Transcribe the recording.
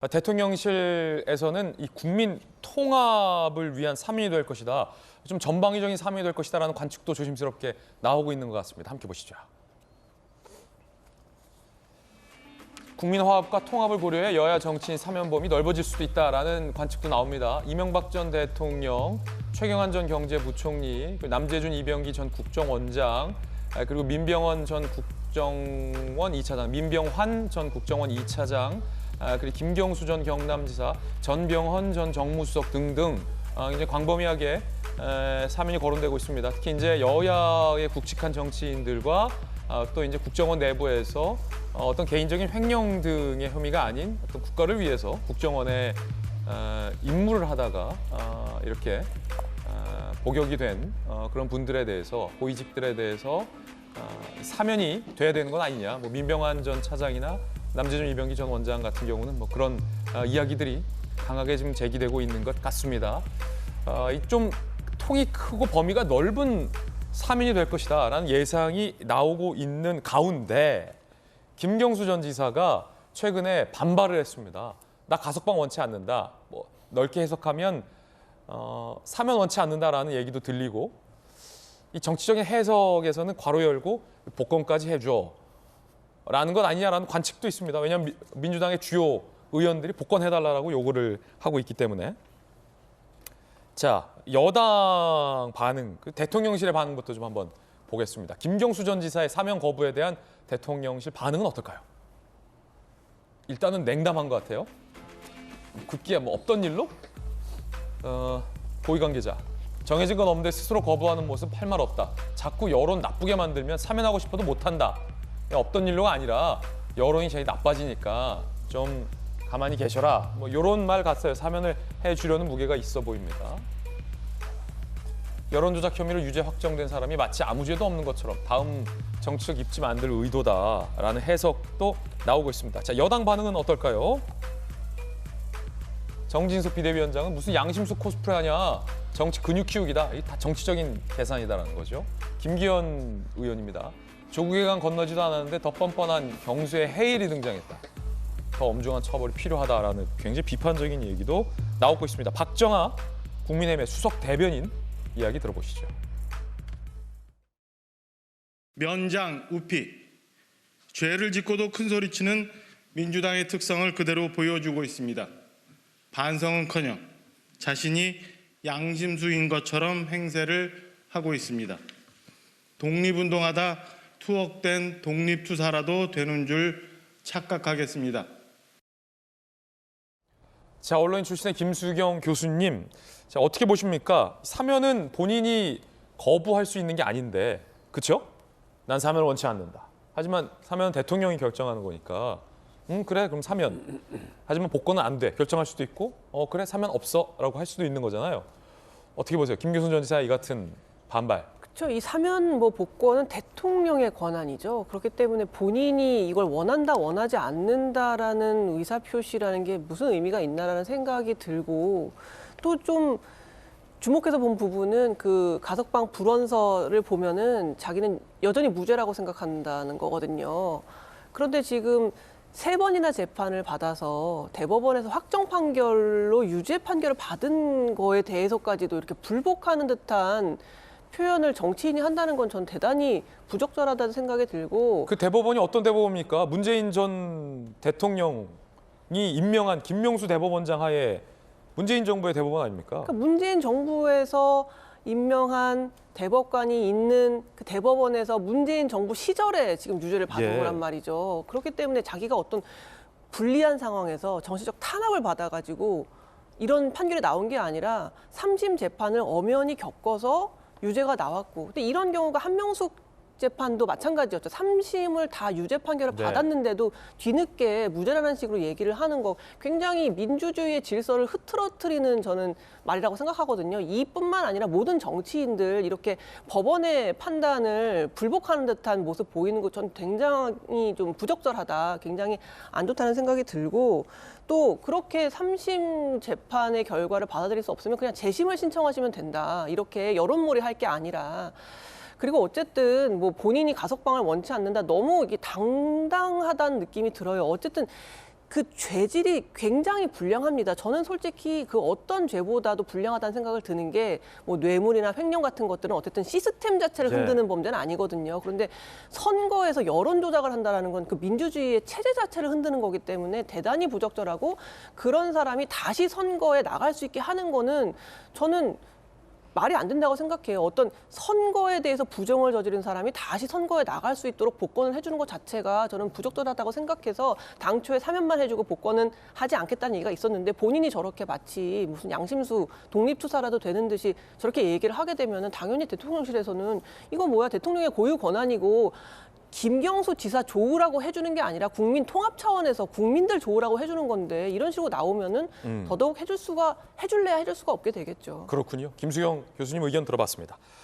아, 대통령실에서는 이 국민 통합을 위한 사민이 될 것이다. 좀 전방위적인 사민이 될 것이다라는 관측도 조심스럽게 나오고 있는 것 같습니다. 함께 보시죠. 국민 화합과 통합을 고려해 여야 정치인 사면범위 넓어질 수도 있다라는 관측도 나옵니다. 이명박 전 대통령, 최경환 전 경제부총리, 남재준 이병기 전 국정원장, 아, 그리고 민병헌 전 국정원 2차장, 민병환 전 국정원 2차장, 아, 그리고 김경수 전 경남지사, 전병헌 전 정무수석 등등 아, 이제 광범위하게 에, 사면이 거론되고 있습니다. 특히 이제 여야의 굵직한 정치인들과 아, 또 이제 국정원 내부에서 어, 어떤 개인적인 횡령 등의 혐의가 아닌 어떤 국가를 위해서 국정원에 어, 임무를 하다가 어, 이렇게 어, 복역이 된 어, 그런 분들에 대해서 고위직들에 대해서 어, 사면이 돼야 되는 건 아니냐. 뭐 민병환 전 차장이나 남재준 이병기 전 원장 같은 경우는 뭐 그런 어, 이야기들이 강하게 지금 제기되고 있는 것 같습니다. 어, 이좀 통이 크고 범위가 넓은 사면이 될 것이다라는 예상이 나오고 있는 가운데 김경수 전 지사가 최근에 반발을 했습니다. 나 가석방 원치 않는다. 뭐 넓게 해석하면 어, 사면 원치 않는다라는 얘기도 들리고 이 정치적인 해석에서는 괄호 열고 복권까지 해줘. 라는 건 아니냐라는 관측도 있습니다. 왜냐하면 미- 민주당의 주요 의원들이 복권해달라고 요구를 하고 있기 때문에. 자, 여당 반응, 그 대통령실의 반응부터 좀 한번 보겠습니다. 김경수 전 지사의 사면 거부에 대한 대통령실 반응은 어떨까요? 일단은 냉담한 것 같아요. 급기야 뭐 없던 일로? 어, 고위 관계자. 정해진 건 없는데 스스로 거부하는 모습 할 말 없다. 자꾸 여론 나쁘게 만들면 사면하고 싶어도 못한다. 없던 일로가 아니라 여론이 제일 나빠지니까 좀 가만히 계셔라. 뭐 이런 말 같아요. 사면을 해주려는 무게가 있어 보입니다. 여론조작 혐의로 유죄 확정된 사람이 마치 아무 죄도 없는 것처럼 다음 정치적 입지 만들 의도다라는 해석도 나오고 있습니다. 자 여당 반응은 어떨까요? 정진석 비대위원장은 무슨 양심수 코스프레 하냐 정치 근육 키우기다 이게 다 정치적인 계산이다라는 거죠. 김기현 의원입니다. 조국에 간 건너지도 않았는데 더 뻔뻔한 경수의 해일이 등장했다. 더 엄중한 처벌이 필요하다라는 굉장히 비판적인 얘기도 나오고 있습니다. 박정아 국민의힘의 수석 대변인 이야기 들어보시죠. 면장, 우피, 죄를 짓고도 큰 소리치는 민주당의 특성을 그대로 보여주고 있습니다. 반성은커녕 자신이 양심수인 것처럼 행세를 하고 있습니다. 독립운동하다 투옥된 독립투사라도 되는 줄 착각하겠습니다. 자 언론인 출신의 김수경 교수님, 자 어떻게 보십니까? 사면은 본인이 거부할 수 있는 게 아닌데, 그렇죠? 난 사면을 원치 않는다. 하지만 사면은 대통령이 결정하는 거니까, 음 그래 그럼 사면. 하지만 복권은 안 돼. 결정할 수도 있고, 어 그래 사면 없어라고 할 수도 있는 거잖아요. 어떻게 보세요, 김교순 전 지사 이 같은 반발? 그렇죠. 이 사면 뭐 복권은 대통령의 권한이죠. 그렇기 때문에 본인이 이걸 원한다 원하지 않는다라는 의사 표시라는 게 무슨 의미가 있나라는 생각이 들고 또 좀 주목해서 본 부분은 그 가석방 불원서를 보면은 자기는 여전히 무죄라고 생각한다는 거거든요. 그런데 지금 세 번이나 재판을 받아서 대법원에서 확정 판결로 유죄 판결을 받은 거에 대해서까지도 이렇게 불복하는 듯한 표현을 정치인이 한다는 건 전 대단히 부적절하다는 생각이 들고 그 대법원이 어떤 대법원입니까? 문재인 전 대통령이 임명한 김명수 대법원장 하에 문재인 정부의 대법원 아닙니까? 그러니까 문재인 정부에서 임명한 대법관이 있는 그 대법원에서 문재인 정부 시절에 지금 유죄를 받은 예. 거란 말이죠. 그렇기 때문에 자기가 어떤 불리한 상황에서 정치적 탄압을 받아가지고 이런 판결이 나온 게 아니라 삼심 재판을 엄연히 겪어서 유죄가 나왔고, 근데 이런 경우가 한명숙 재판도 마찬가지였죠. 삼심을 다 유죄 판결을 네. 받았는데도 뒤늦게 무죄라는 식으로 얘기를 하는 거 굉장히 민주주의의 질서를 흐트러뜨리는 저는 말이라고 생각하거든요. 이뿐만 아니라 모든 정치인들 이렇게 법원의 판단을 불복하는 듯한 모습 보이는 거전 굉장히 좀 부적절하다. 굉장히 안 좋다는 생각이 들고 또 그렇게 삼심 재판의 결과를 받아들일 수 없으면 그냥 재심을 신청하시면 된다. 이렇게 여론몰이 할 게 아니라 그리고 어쨌든 뭐 본인이 가석방을 원치 않는다 너무 이게 당당하다는 느낌이 들어요. 어쨌든 그 죄질이 굉장히 불량합니다. 저는 솔직히 그 어떤 죄보다도 불량하다는 생각을 드는 게 뭐 뇌물이나 횡령 같은 것들은 어쨌든 시스템 자체를 네. 흔드는 범죄는 아니거든요. 그런데 선거에서 여론 조작을 한다라는 건 그 민주주의의 체제 자체를 흔드는 거기 때문에 대단히 부적절하고 그런 사람이 다시 선거에 나갈 수 있게 하는 거는 저는 말이 안 된다고 생각해요. 어떤 선거에 대해서 부정을 저지른 사람이 다시 선거에 나갈 수 있도록 복권을 해주는 것 자체가 저는 부적절하다고 생각해서 당초에 사면만 해주고 복권은 하지 않겠다는 얘기가 있었는데 본인이 저렇게 마치 무슨 양심수 독립투사라도 되는 듯이 저렇게 얘기를 하게 되면은 당연히 대통령실에서는 이거 뭐야 대통령의 고유 권한이고 김경수 지사 좋으라고 해주는 게 아니라 국민 통합 차원에서 국민들 좋으라고 해주는 건데 이런 식으로 나오면은 더더욱 해줄 수가 해줄래야 해줄 수가 없게 되겠죠. 그렇군요. 김수경 교수님 의견 들어봤습니다.